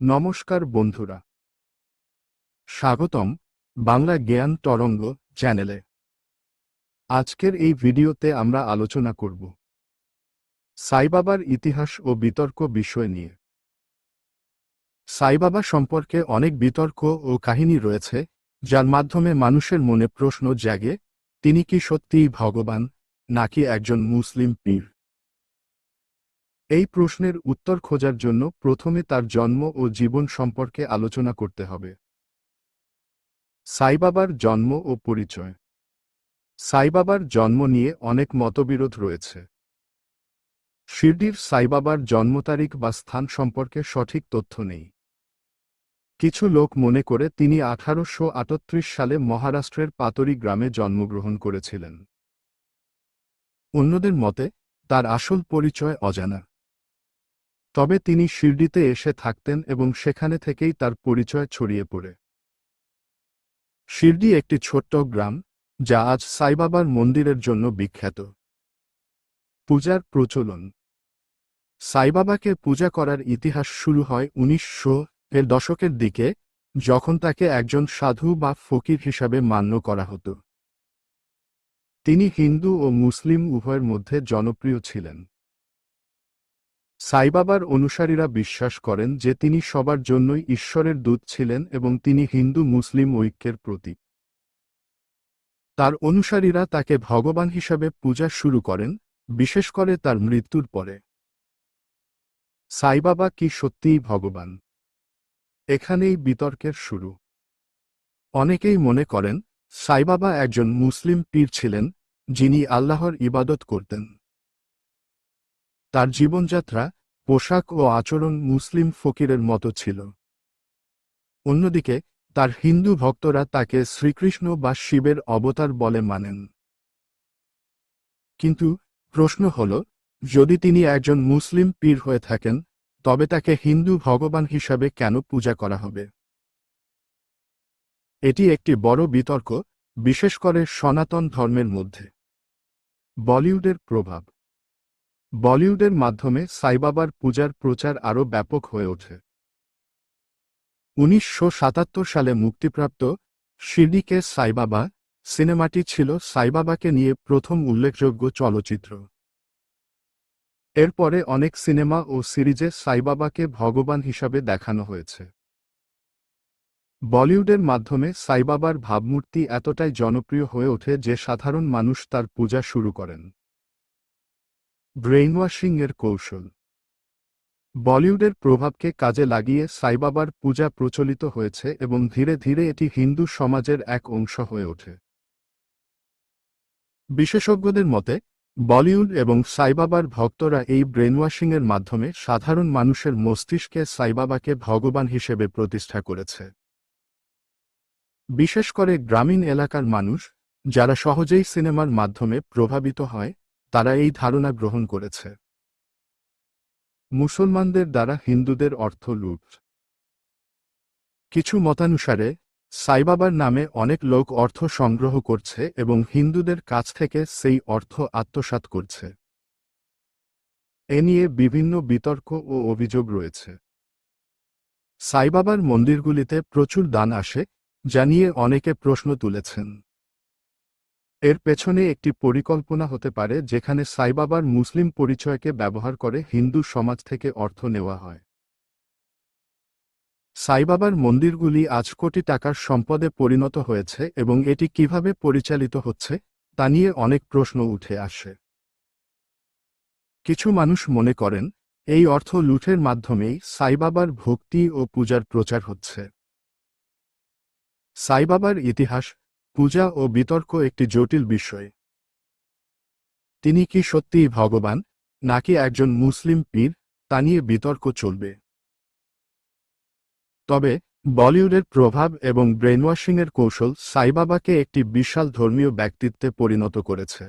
নমস্কার বন্ধুরা। স্বাগতম বাংলা জ্ঞান তরঙ্গ চ্যানেলে। আজকের এই ভিডিওতে আমরা আলোচনা করব সাইবাবার ইতিহাস ও বিতর্ক বিষয় নিয়ে। সাইবাবা সম্পর্কে অনেক বিতর্ক ও কাহিনী রয়েছে, যার মাধ্যমে মানুষের মনে প্রশ্ন জাগে, তিনি কি সত্যিই ভগবান, নাকি একজন মুসলিম পীর? এই প্রশ্নের উত্তর খোঁজার জন্য প্রথমে তার জন্ম ও জীবন সম্পর্কে আলোচনা করতে হবে। সাইবাবার জন্ম ও পরিচয়। সাইবাবার জন্ম নিয়ে অনেক মতবিরোধ রয়েছে। শিরডির সাইবাবার জন্ম তারিখ বা স্থান সম্পর্কে সঠিক তথ্য নেই। কিছু লোক মনে করে তিনি আঠারোশো আটত্রিশ সালে মহারাষ্ট্রের পাতরি গ্রামে জন্মগ্রহণ করেছিলেন। অন্যদের মতে, তার আসল পরিচয় অজানা। তবে তিনি শিরডিতে এসে থাকতেন এবং সেখানে থেকেই তার পরিচয় ছড়িয়ে পড়ে। শিরডি একটি ছোট্ট গ্রাম, যা আজ সাইবাবার মন্দিরের জন্য বিখ্যাত। পূজার প্রচলন। সাইবাবাকে পূজা করার ইতিহাস শুরু হয় উনিশশো এর দশকের দিকে, যখন তাকে একজন সাধু বা ফকির হিসাবে মান্য করা হতো। তিনি হিন্দু ও মুসলিম উভয়ের মধ্যে জনপ্রিয় ছিলেন। সাইবাবার অনুসারীরা বিশ্বাস করেন যে তিনি সবার জন্যই ঈশ্বরের দূত ছিলেন এবং তিনি হিন্দু মুসলিম ঐক্যের প্রতীক। তার অনুসারীরা তাকে ভগবান হিসাবে পূজা শুরু করেন, বিশেষ করে তার মৃত্যুর পরে। সাইবাবা কি সত্যিই ভগবান? এখানেই বিতর্কের শুরু। অনেকেই মনে করেন, সাইবাবা একজন মুসলিম পীর ছিলেন, যিনি আল্লাহর ইবাদত করতেন। তার জীবনযাত্রা, পোশাক ও আচরণ মুসলিম ফকিরের মতো ছিল। অন্যদিকে, তার হিন্দু ভক্তরা তাকে শ্রীকৃষ্ণ বা শিবের অবতার বলে মানেন। কিন্তু, প্রশ্ন হল, যদি তিনি একজন মুসলিম পীর হয়ে থাকেন, তবে তাকে হিন্দু ভগবান হিসাবে কেন পূজা করা হবে? এটি একটি বড় বিতর্ক, বিশেষ করে সনাতন ধর্মের মধ্যে। বলিউডের প্রভাব বলিউডের মাধ্যমে সাইবাবার পূজার প্রচার আরও ব্যাপক হয়ে ওঠে। উনিশশো সাতাত্তর সালে মুক্তিপ্রাপ্ত শিরডিকে সাইবাবা সিনেমাটি ছিল সাইবাবাকে নিয়ে প্রথম উল্লেখযোগ্য চলচ্চিত্র। এরপরে অনেক সিনেমা ও সিরিজে সাইবাবাকে ভগবান হিসাবে দেখানো হয়েছে। বলিউডের মাধ্যমে সাইবাবার ভাবমূর্তি এতটাই জনপ্রিয় হয়ে ওঠে যে সাধারণ মানুষ তার পূজা শুরু করেন। ব্রেইনওয়াশিং এর কৌশল। বলিউডের প্রভাবকে কাজে লাগিয়ে সাইবাবার পূজা প্রচলিত হয়েছে এবং ধীরে ধীরে এটি হিন্দু সমাজের এক অংশ হয়ে ওঠে। বিশেষজ্ঞদের মতে, বলিউড এবং সাইবাবার ভক্তরা এই ব্রেনওয়াশিংয়ের মাধ্যমে সাধারণ মানুষের মস্তিষ্কে সাইবাবাকে ভগবান হিসেবে প্রতিষ্ঠা করেছে। বিশেষ করে গ্রামীণ এলাকার মানুষ, যারা সহজেই সিনেমার মাধ্যমে প্রভাবিত হয় তারা এই ধারণা গ্রহণ করেছে। মুসলমানদের দ্বারা হিন্দুদের অর্থ লুট। কিছু মতানুসারে, সাইবাবার নামে অনেক লোক অর্থ সংগ্রহ করছে এবং হিন্দুদের কাছ থেকে সেই অর্থ আত্মসাৎ করছে। এ নিয়ে বিভিন্ন বিতর্ক ও অভিযোগ রয়েছে। সাইবাবার মন্দিরগুলিতে প্রচুর দান আসে, যা নিয়ে অনেকে প্রশ্ন তুলেছেন। এর পেছনে একটি পরিকল্পনা হতে পারে যেখানে সাইবাবার মুসলিম পরিচয়কে ব্যবহার করে হিন্দু সমাজ থেকে অর্থ নেওয়া হয়। সাইবাবার মন্দিরগুলি আজ কোটি টাকার সম্পদে পরিণত হয়েছে এবং এটি কীভাবে পরিচালিত হচ্ছে, তা নিয়ে অনেক প্রশ্ন উঠে আসে। কিছু মানুষ মনে করেন, এই অর্থ লুঠের মাধ্যমেই সাইবাবার ভক্তি ও পূজার প্রচার হচ্ছে। সাইবাবার ইতিহাস পূজা ও বিতর্ক একটি জটিল বিষয়। তিনি কি সত্যিই ভগবান, নাকি একজন মুসলিম পীর, তা নিয়ে বিতর্ক চলবে? তবে, বলিউডের প্রভাব এবং ব্রেনওয়াশিংয়ের কৌশল সাইবাবাকে একটি বিশাল ধর্মীয় ব্যক্তিত্বে পরিণত করেছে।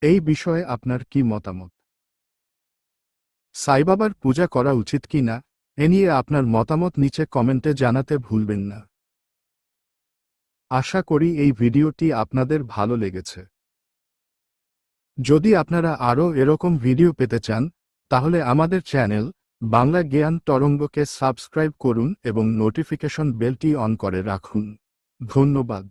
এই বিষয়ে আপনার কি মতামত? সাইবাবার পূজা করা উচিত কি না এ নিয়ে আপনার মতামত নিচে কমেন্টে জানাতে ভুলবেন না। আশা করি এই ভিডিওটি আপনাদের ভালো লেগেছে। যদি আপনারা আরও এরকম ভিডিও পেতে চান, তাহলে আমাদের চ্যানেল বাংলা জ্ঞান তরঙ্গকে সাবস্ক্রাইব করুন এবং নোটিফিকেশন বেলটি অন করে রাখুন। ধন্যবাদ।